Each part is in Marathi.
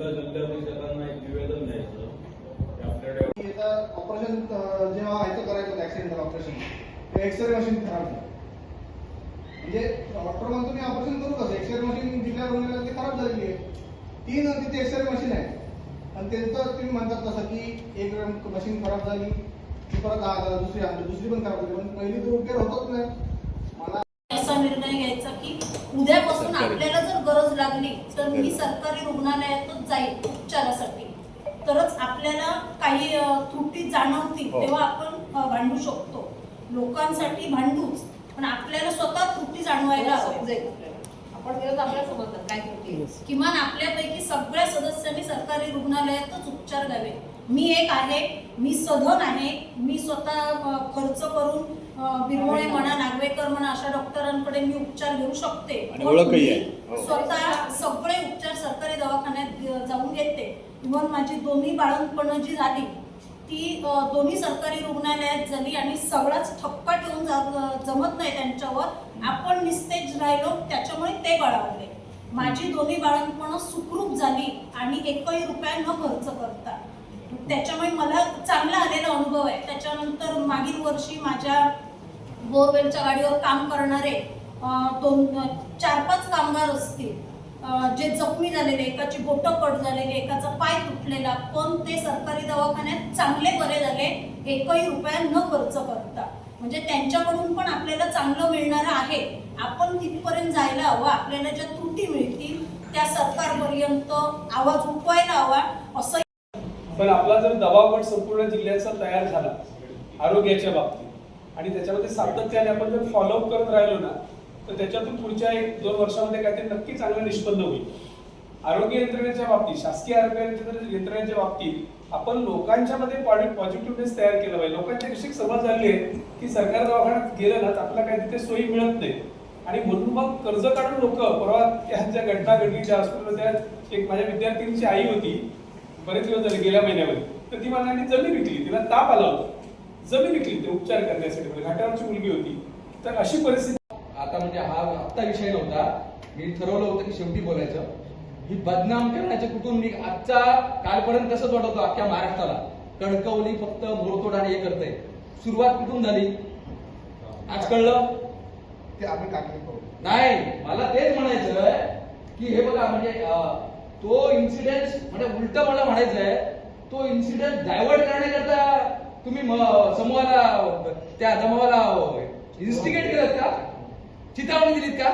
जिल्हा जिल्हाधिकाऱ्यांना एक निवेदन द्यायचं आपल्याकडे ऑपरेशन जेव्हा व्हायचं करायचं होतं ऍक्सिडेंट ऑपरेशन ते एक्सरे मशीन खराब झालं म्हणजे डॉक्टर म्हणतो मी ऑपरेशन करू कसं? एक्सरे मशीन जिल्हा रुग्णालयात ती खराब झालेली आहे. तीन तिथे एक्सरे मशीन आहे. आणि त्यांचं तुम्ही म्हणतात तसं की एक मशीन खराब झाली ती परत आ- दुसरी आणली दुसरी पण खराब झाली. पण पहिली तर उपचार होतच नाही. मला असा निर्णय घ्यायचा की उद्यापासून आपल्याला लागली तर मी सरकारी रुग्णालयातच जाईल उपचारासाठी. तरच आपल्याला काही त्रुटी जाणवतील तेव्हा आपण भांडू शकतो. लोकांसाठी भांडूच पण आपल्याला स्वतः त्रुटी जाणवायला आपल्याला. आपण समजतात काय किमान आपल्यापैकी सगळ्या सदस्यांनी सरकारी रुग्णालयातच उपचार घ्यावे. मी एक आहे मी सधन आहे मी स्वतः खर्च करून बिरमोळे म्हणा नागवेकर म्हणा अशा डॉक्टरांकडे मी उपचार घेऊ शकते. हो. स्वतः सगळे उपचार सरकारी दवाखान्यात जाऊन घेते. इव्हन माझी दोन्ही बाळंतपणं जी झाली ती दोन्ही सरकारी रुग्णालयात झाली आणि सगळाच ठप्पा ठेवून जमत नाही त्यांच्यावर. आपण निस्तेज राहिलो त्याच्यामुळे ते बळावले माझी दोन्ही बाळंतपणं सुखरूप झाली आणि एकही रुपया न खर्च करता. त्याच्यामुळे मला चांगला आलेला अनुभव आहे. त्याच्यानंतर मागील वर्षी माझ्या बोरवेलच्या गाडीवर काम करणारे दोन चार पाच कामगार असतील. जे जखमी झालेले एकाची बोटं कट झालेली एकाचा पाय तुटलेला पण ते सरकारी दवाखान्यात चांगले बरे झाले एकही रुपया न खर्च करता. म्हणजे त्यांच्याकडून पण आपल्याला चांगलं मिळणार आहे. आपण तिथपर्यंत जायला हवं आपल्याला ज्या त्रुटी मिळतील त्या सरकारपर्यंत आवाज उठवायला हवा असं पण आपला जर दबावगट संपूर्ण जिल्ह्याचा तयार झाला आरोग्याच्या बाबतीत आणि त्याच्यामध्ये सातत्याने आपण जर फॉलोअप करत राहिलो ना तर त्याच्यातून पुढच्या एक दोन वर्षामध्ये काहीतरी नक्की चांगलं निष्पन्न होईल. आरोग्य यंत्रणेच्या बाबतीत शासकीय आरोग्य यंत्रणेच्या बाबतीत आपण लोकांच्या मध्ये पॉझिटिव्हनेस तयार केलं पाहिजे. लोकांच्या विषयी समज झाली आहे की सरकार दवाखान्यात गेलं ना तर आपल्याला काही तिथे सोयी मिळत नाही. आणि म्हणून मग कर्ज काढून लोक परवा त्या ज्या घटना घडली हॉस्पिटलमध्ये एक माझ्या विद्यार्थिनीची आई होती बरेच दिवस झाले गेल्या महिन्यामध्ये. तर ती मला जमीन विकली. तिला ताप आला होता. जमीन विकली. ते उपचार करण्यासाठी. म्हणजे घाटावरची मुलगी होती. तर अशी परिस्थिती आता म्हणजे हा आत्ता विषय नव्हता. मी ठरवलं होतं की शेवटी बोलायचं. ही बदनाम करण्याचे कुठून मी आजचा कालपर्यंत कसंच वाटत होतं अख्ख्या महाराष्ट्राला. कणकवली फक्त मोडतोड आणि हे करते सुरुवात कुठून झाली? आज कळलं? ते आम्ही नाही मला तेच म्हणायचं आहे की हे बघा म्हणजे तो इन्सिडेंट म्हणजे उलट मला म्हणायचं आहे तो इन्सिडेंट डायव्हर्ट करण्याकरता तुम्ही समूहाला त्या जमावाला इन्स्टिगेट केलं का? चितावणी दिलीत का?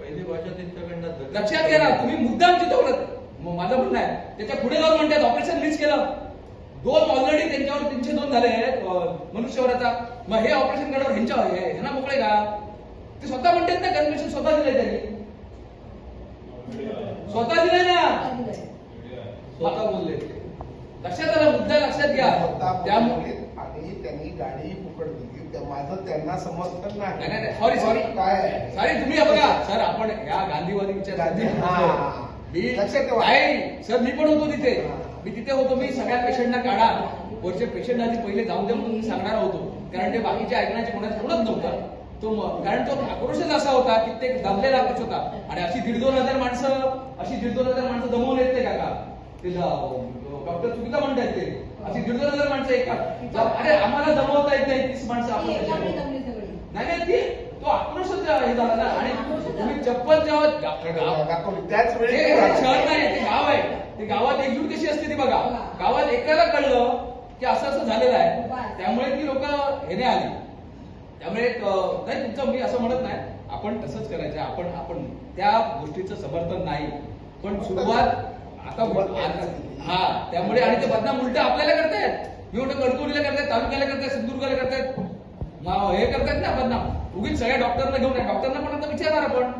पहिली भाषा त्यांच्याकडनं लक्षात घ्या ना तुम्ही मुद्दाम चितवलं मग माझं म्हणणं आहे त्याच्या पुढे जाऊन म्हणतात ऑपरेशन मिस केलं. दोन ऑलरेडी त्यांच्यावर तीनशे दोन झाले मनुष्यवराचा मग हे ऑपरेशन करण्यावर ह्यांच्या हे- ह्यांना मोकळे का? ते स्वतः म्हणतात ना कन्व्हेन्शन स्वतः दिलंय त्यांनी. स्वतः दिलंय ना? स्वतः बोलले. लक्षात आलं मुद्दा लक्षात घ्या. त्यामुळे आणि त्यांनी गाडी फुकट दिली त्या- माझं त्यांना समर्थन नाही. सॉरी सॉरी काय? सॉरी तुम्ही बघा. सर आपण या गांधीवादी विचार गांधी- हा. मी लक्षात ठेवा. नाही सर मी पण होतो तिथे. मी तिथे होतो. मी सगळ्या पेशंटना काढा. वरचे पेशंट आधी पहिले जाऊन द्या म्हणून मी सांगणार होतो. कारण ते बाकीचे ऐकण्याचे कोणाचं कोणच नव्हतं. तो कारण तो आक्रोशच असा होता की ते दमलेला आक्रोश होता. आणि अशी दीड दोन हजार माणसं अशी दीड दोन हजार माणसं दमवून येत नाही काका. ते डॉक्टर चुकीचा म्हणतायत ते. अशी दीड दोन हजार माणसं एका अरे आम्हाला दमवता येत नाही तीस माणसं आपण. नाही नाही ती तो आक्रोशच हे झाला ना. आणि तुम्ही चप्पल जेव्हा त्याच हे वेळी हे शहर नाही ते गाव आहे. ते गावात एकजूट कशी असते ती बघा. गावात एकाला कळलं की असं असं झालेलं आहे. त्यामुळे ती लोक हेने आली. त्यामुळे नाही तुमचं मी असं म्हणत नाही आपण तसंच करायचं आपण आपण त्या गोष्टीचं समर्थन नाही. पण सुरुवात आता हा त्यामुळे आणि ते बदनाम उलट आपल्याला करतायत. मी म्हणतो कणकवलीला करतायत तालुक्याला करतायत सिंधुदुर्गाला करतायत. हे करतायत ना बदनाम. उगीच सगळ्या डॉक्टरना घेऊन या. डॉक्टरना पण आता विचारणार आपण.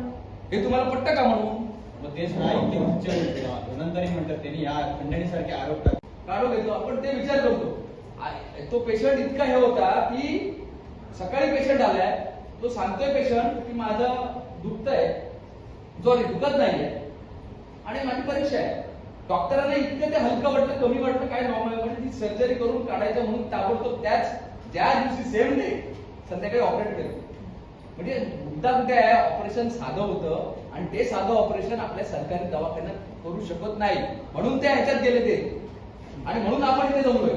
हे तुम्हाला पटतं का म्हणून? मग नाही धनंतरी म्हणतात त्यांनी. या खंडणीसारखे आरोप काढून घेतो आपण ते विचार करतो तो पेशंट इतका हे होता की सकाळी पेशंट आलाय तो सांगतोय पेशंट की माझं दुखतंय. सॉरी दुखत नाहीये. आणि माझी परीक्षा आहे. डॉक्टरांना इतकं ते हलकं वाटलं कमी वाटलं काय नॉर्मल म्हणजे ती सर्जरी करून काढायचं म्हणून ताबडतोब त्याच ज्या दिवशी सेम डे संध्याकाळी ऑपरेट केलं म्हणजे मुद्दा कुठे आहे ऑपरेशन साधं होतं आणि ते साधं ऑपरेशन आपल्या सरकारी दवाखान्यात करू शकत नाही. म्हणून ते ह्याच्यात गेले ते. आणि म्हणून आपण इथे जमलोय.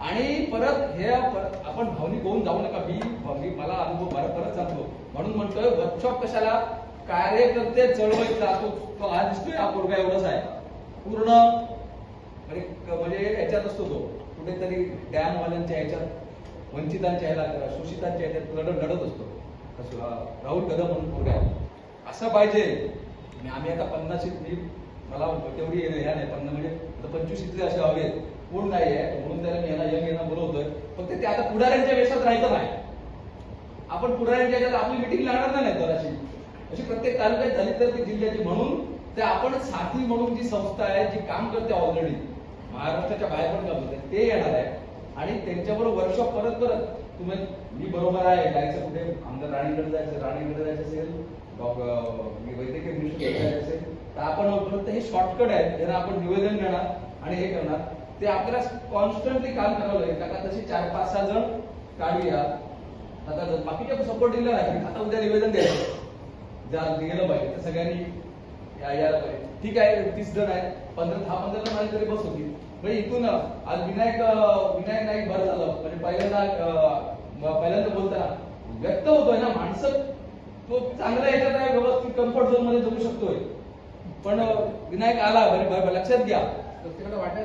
आणि परत हे आपण भावनिक होऊन जाऊ नका. मी मी मला अनुभव परत परत सांगतो. म्हणून म्हणतोय वर्कशॉप कशाला? कार्यकर्ते चळवळीचा तो तो आज दिसतोय हा पोरगा एवढाच आहे. पूर्ण म्हणजे म्हणजे याच्यात असतो तो. कुठेतरी डॅमवाल्यांच्या ह्याच्यात वंचितांच्या ह्याला शोषितांच्या ह्याच्यात लढत लढत असतो. कसं, राहुल कदम म्हणून पोरगा आहे. असं पाहिजे. आणि आम्ही आता पन्नास मी मला तेवढी ह्या नाही पन्नास म्हणजे पंचवीस इथले असे हवे. कोण नाही आहे म्हणून त्याला मी यंग यांना बोलवतोय. फक्त ते आता पुढाऱ्यांच्या वेशात राहायचं नाही. आपण पुढाऱ्यांच्या याच्यात आपली मिटिंग लागणार नाही तर अशी अशी प्रत्येक तालुक्यात झाली तर ती जिल्ह्याची म्हणून ते आपण साथी म्हणून जी संस्था आहे जी काम करते ऑलरेडी महाराष्ट्राच्या बाहेर पण काम करते ते येणार आहे. आणि त्यांच्याबरोबर वर्कशॉप परत परत तुम्ही मी बरोबर आहे जायचं कुठे? आमदार राणीकडे जायचं राणीकडे जायचं असेल मी वैद्यकीय मिनिस्टर जायचं असेल तर आपण परत हे शॉर्टकट आहे त्यांना आपण निवेदन देणार आणि हे करणार. ते आपल्याला कॉन्स्टंटली काम करावं लागेल. कारण तशी चार पाच सहा जण काढूया आता जर बाकीच्या सपोर्ट दिला नाही आता उद्या निवेदन द्यायचं. ज्या गेलं पाहिजे तर सगळ्यांनी या- यायला पाहिजे. ठीक आहे तीस जण आहे पंधरा दहा पंधरा जण आली तरी बस होती. म्हणजे इथून आज विनायक विनायक नाईक बरं झालं. म्हणजे पहिल्यांदा पहिल्यांदा बोलताना व्यक्त होतोय ना माणसं. तो चांगला याच्यात आहे व्यवस्थित कम्फर्ट झोनमध्ये जगू शकतोय. पण विनायक आला बरे लक्षात घ्या.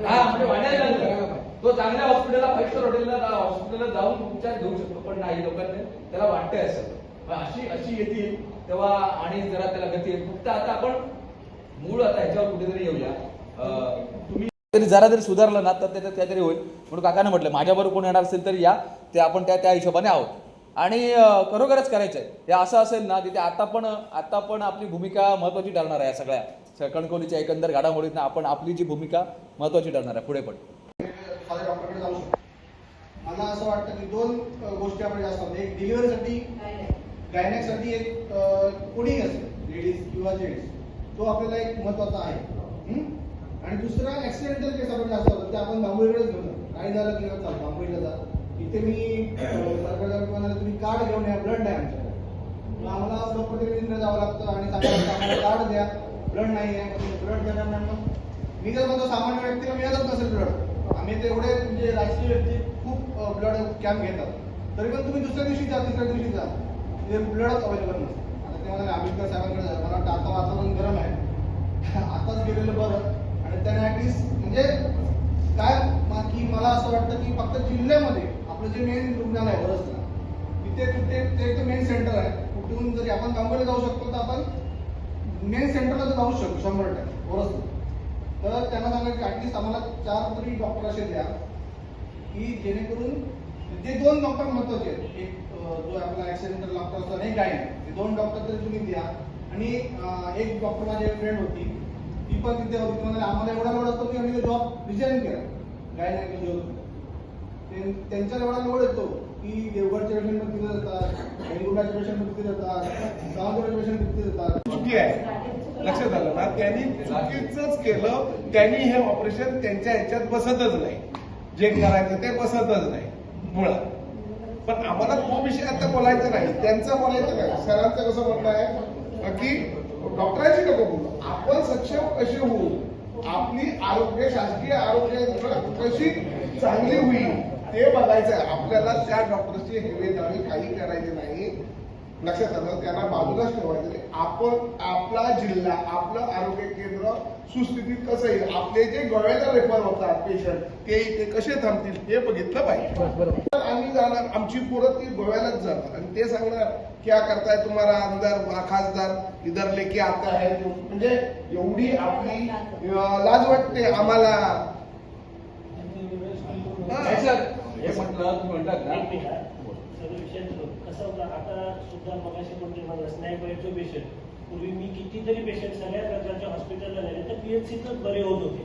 हा म्हणजे लागलं. तो चांगल्या हॉस्पिटलला फाईव्ह स्टार हॉटेलला हॉस्पिटलला जाऊन उपचार घेऊ शकतो पण नाही लोकांनी. त्याला वाटतंय असं. अशी अशी येतील तेव्हा आणि जरा त्याला गती येईल फक्त आता आपण मूळ आता ह्याच्यावर कुठेतरी येऊया. तुम्ही तरी जरा जरी सुधारलं ना तर त्याच्यात काहीतरी होईल. म्हणून काकानं म्हटलं माझ्याबरोबर कोण येणार असेल तर या. ते आपण त्या त्या हिशोबाने आहोत. आणि खरोखरच करायचं आहे हे असं असेल ना तिथे आता पण आता पण आपली भूमिका महत्वाची ठरणार आहे या सगळ्या. कणकवलीच्या एकंदर घडामोडीत आपण आपली जी भूमिका महत्वाची ठरणार आहे. पुढे पण. मला असं वाटतं की दोन गोष्टी आपण जास्त एक डिलिव्हरीसाठी गायनॅकसाठी एक कोणी असेल लेडीज किंवा जेंट्स तो आपल्याला एक महत्त्वाचा आहे. आणि दुसरा ऍक्सिडेंटल केस आपण जास्त होतो ते आपण दांबोळीकडेच घेऊन काय काही झालं की चाल दांबोळीला जा. इथे मी सरकारला म्हणाले तुम्ही कार्ड घेऊन या ब्लड आहे आमच्याकडे आम्हाला लोकप्रतिनिधीकडे जावं लागतं आणि कार्ड द्या. ब्लड नाही आहे ब्लड देणार मग मी जर म्हणतो सामान्य व्यक्तीला मिळतच नसेल ब्लड आम्ही तेवढे म्हणजे राजकीय व्यक्ती खूप ब्लड कॅम्प घेतात. तरी पण तुम्ही दुसऱ्या दिवशी जा तिसऱ्या दिवशी जा. ते ब्लडच अवेलेबल नसतं. आता ते म्हणाले आंबेडकर साहेबांकडे जा. मला वाटतं आता वातावरण गरम आहे. आताच गेलेलं बरं. आणि त्याने ॲटलीस्ट म्हणजे काय की मला असं वाटतं की फक्त जिल्ह्यामध्ये आपलं जे मेन रुग्णालय वरच. वरसला तिथे तिथे ते मेन सेंटर आहे. कुठून जरी आपण दांबोली जाऊ शकतो तर आपण मेन सेंटरला जाऊ शकतो शंभर टक्के बरोबर. तर त्यांना सांगायचं की ऍटलिस्ट आम्हाला चार तरी डॉक्टर असे द्या की जेणेकरून ते दोन डॉक्टर महत्त्वाचे आहेत एक जो आपला ऍक्सिडेंटल डॉक्टर असतो आणि एक गाय ते दोन डॉक्टर तरी तुम्ही द्या. आणि एक डॉक्टर माझी फ्रेंड होती ती पण तिथे होती ती आम्हाला एवढा लोड असतो की आम्ही जॉब रिझाईन केला गाय नाही त्यांच्या एवढा लोड येतो की देवगडचे पेशंट पण तिथे जातात वेंगुर्लाचे पेशंट पण तिथे जातात गावाकडे पेशंट तिथे जातात चुकी आहे. लक्षात आलं ना? त्यांनी चुकीच केलं. त्यांनी हे ऑपरेशन त्यांच्या ह्याच्यात बसतच नाही. जे करायचं ते बसतच नाही. मुळात. पण आम्हाला तो विषय आता बोलायचा नाही. त्यांचं बोलायचं काय सरांचं कसं म्हणणं आहे? की डॉक्टरांची नको बोलू. आपण सक्षम कसे होऊ? आपली आरोग्य शासकीय आरोग्य कशी चांगली होईल? ते बघायचं आहे आपल्याला त्या डॉक्टरची हेवे दावे काही करायचे नाही लक्षात आलं त्यांना बाजूलाच ठेवायचं. आपण आपला जिल्हा आपलं आरोग्य केंद्र सुस्थितीत कसं येईल आपले जे गोव्याला रेफर होतात पेशंट ते इथे कसे थांबतील हे बघितलं पाहिजे. तर आम्ही जाणार आमची पोरं ती गोव्यालाच जाणार. आणि ते सांगणार क्या करताय तुम्हाला आमदार खासदार इधर लेके आता है म्हणजे एवढी आपली लाज वाटते आम्हाला. हे म्हटलं तुम्ही म्हणतात ना सगळं विषय कसं होतं? आता सुद्धा मगाशी कोणते मला स्नॅक पेशंट पूर्वी मी कितीतरी पेशंट सगळ्या प्रकारच्या हॉस्पिटलला नेले तर पीएचसीतच बरे होत होते.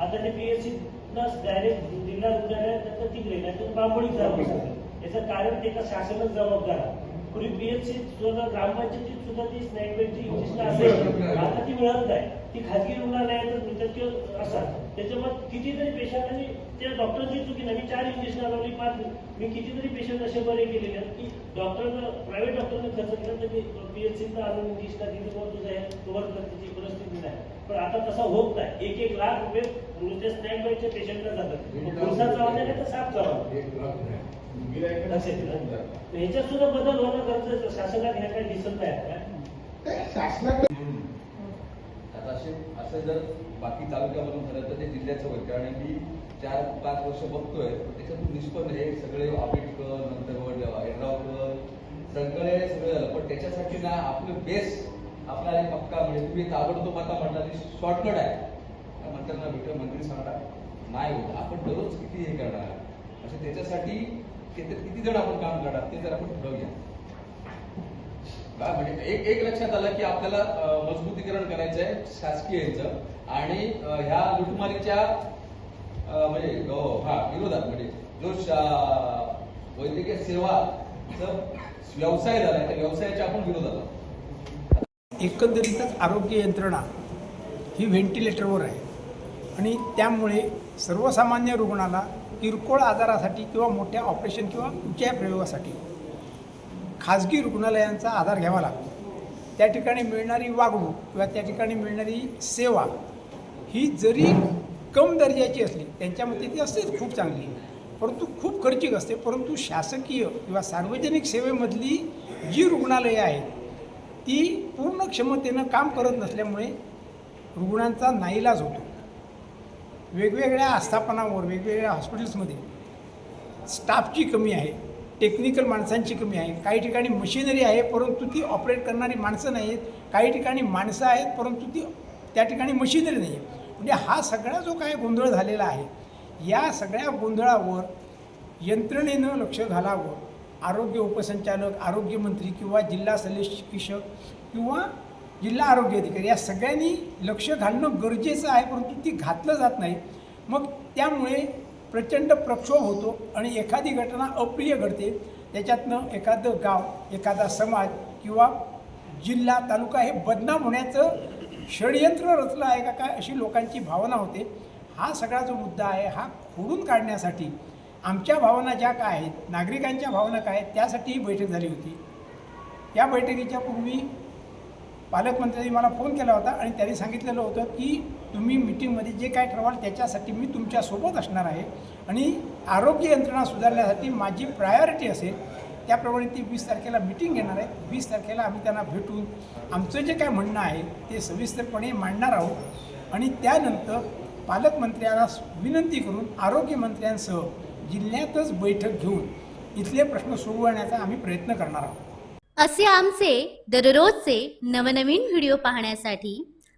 आता ते पीएचसी डायरेक्ट जिल्हा रुग्णालयात नंतर तिकडे नाही तर बांबोळीत जावं लागतं याचं कारण ते का शासनच जबाबदार आहे. पूर्वी पीएचसी सुद्धा ग्रामपंचायतीत सुद्धा ती स्नॅक बेडची असायची. आता ती मिळत नाही. ती खाजगी रुग्णालयातच किंवा असतात. त्याच्यामुळे कितीतरी पेशंट आणि त्या डॉक्टरची चुकी नाही मी चार इंजेक्शन लावली पाच मी कितीतरी पेशंट असे बरे केलेले आहेत की डॉक्टरनं प्रायव्हेट डॉक्टरने खर्च केला तर मी पीएचसीत आणून इंजेक्शन दिली किंवा तुझं हे कव्हर करण्याची परिस्थिती नाही. पण आता तसं होत नाही. एक एक लाख रुपये नुसते स्नॅक बाईच्या पेशंटला जातात. पुरुषाचा वाटा नाही तर साफ चावा ह्याच्यात सुद्धा बदल होणं गरजेचं आहे. शासनात ह्या काही दिसत नाही आता. असे असं जर बाकी तालुक्यामधून झालं तर ते जिल्ह्याचं होईल. कारण मी चार पाच वर्ष बघतोय त्याच्यातून निष्पन्न हे सगळे आंबेडकर नंतर एड्रावकर सगळे सगळे झालं. पण त्याच्यासाठी ना आपलं बेस आपला एक पक्का म्हणजे तुम्ही ताबडतोब आता म्हणला शॉर्टकट आहे. काय म्हणतात ना विठ्ठल मंत्री सांगणार नाही होत. आपण दररोज किती हे करणार? असं त्याच्यासाठी किती जण आपण काम करणार ते जर आपण ठरवूया. काय म्हणजे एक एक लक्षात आलं की आपल्याला मजबूतीकरण करायचं आहे शासकीय याचं. आणि ह्या लुटमारीच्या म्हणजे हो, हा विरोधात म्हणजे जो शा- वैद्यकीय सेवा व्यवसाय झाला त्या व्यवसायाच्या आपण विरोधात आहोत. एकंदरीतच आरोग्य यंत्रणा ही व्हेंटिलेटरवर आहे. आणि त्यामुळे सर्वसामान्य रुग्णाला किरकोळ आजारासाठी किंवा मोठ्या ऑपरेशन किंवा कुठच्याही प्रयोगासाठी खाजगी रुग्णालयांचा आधार घ्यावा लागतो. त्या ठिकाणी मिळणारी वागणूक किंवा त्या ठिकाणी मिळणारी सेवा ही जरी कम दर्जाची असली त्यांच्या मते ती असतेच खूप चांगली. परंतु खूप खर्चिक असते. परंतु शासकीय किंवा सार्वजनिक सेवेमधली जी रुग्णालयं आहेत ती पूर्ण क्षमतेनं काम करत नसल्यामुळे रुग्णांचा नाईलाज होतो. वेगवेगळ्या आस्थापनावर वेगवेगळ्या हॉस्पिटल्समध्ये स्टाफची कमी आहे. टेक्निकल माणसांची कमी आहे. काही ठिकाणी मशिनरी आहे परंतु ती ऑपरेट करणारी माणसं नाही आहेत काही ठिकाणी माणसं आहेत परंतु ती त्या ठिकाणी मशिनरी नाही आहे म्हणजे हा सगळा जो काय गोंधळ झालेला आहे या सगळ्या गोंधळावर यंत्रणेनं लक्ष घालावं. आरोग्य उपसंचालक आरोग्यमंत्री किंवा जिल्हा शिक्षक किंवा जिल्हा आरोग्य अधिकारी या सगळ्यांनी लक्ष घालणं गरजेचं आहे परंतु ती घातलं जात नाही. मग त्यामुळे प्रचंड प्रक्षोभ होतो आणि एखादी घटना अप्रिय घडते त्याच्यातनं एखादं गाव एखादा समाज किंवा जिल्हा तालुका हे बदनाम होण्याचं षडयंत्र रचलं आहे का काय अशी लोकांची भावना होते. हा सगळा जो मुद्दा आहे हा खोडून काढण्यासाठी आमच्या भावना ज्या काय आहेत नागरिकांच्या भावना काय आहेत त्यासाठी ही बैठक झाली होती. या बैठकीच्या पूर्वी पालकमंत्र्यांनी मला फोन केला होता आणि त्यांनी सांगितलेलं होतं की तुम्ही मिटिंगमध्ये जे काय ठरवाल त्याच्यासाठी मी तुमच्यासोबत असणार आहे. आणि आरोग्य यंत्रणा सुधारण्यासाठी माझी प्रायोरिटी असेल त्याप्रमाणे ती वीस तारखेला मिटिंग घेणार आहे. वीस तारखेला आम्ही त्यांना भेटून आमचं जे काय म्हणणं आहे ते सविस्तरपणे मांडणार आहोत. आणि त्यानंतर पालकमंत्र्यांना विनंती करून आरोग्यमंत्र्यांसह जिल्ह्यातच बैठक घेऊन इथले प्रश्न सोडवण्याचा आम्ही प्रयत्न करणार आहोत. असे आमचे दररोजचे नवनवीन व्हिडिओ पाहण्यासाठी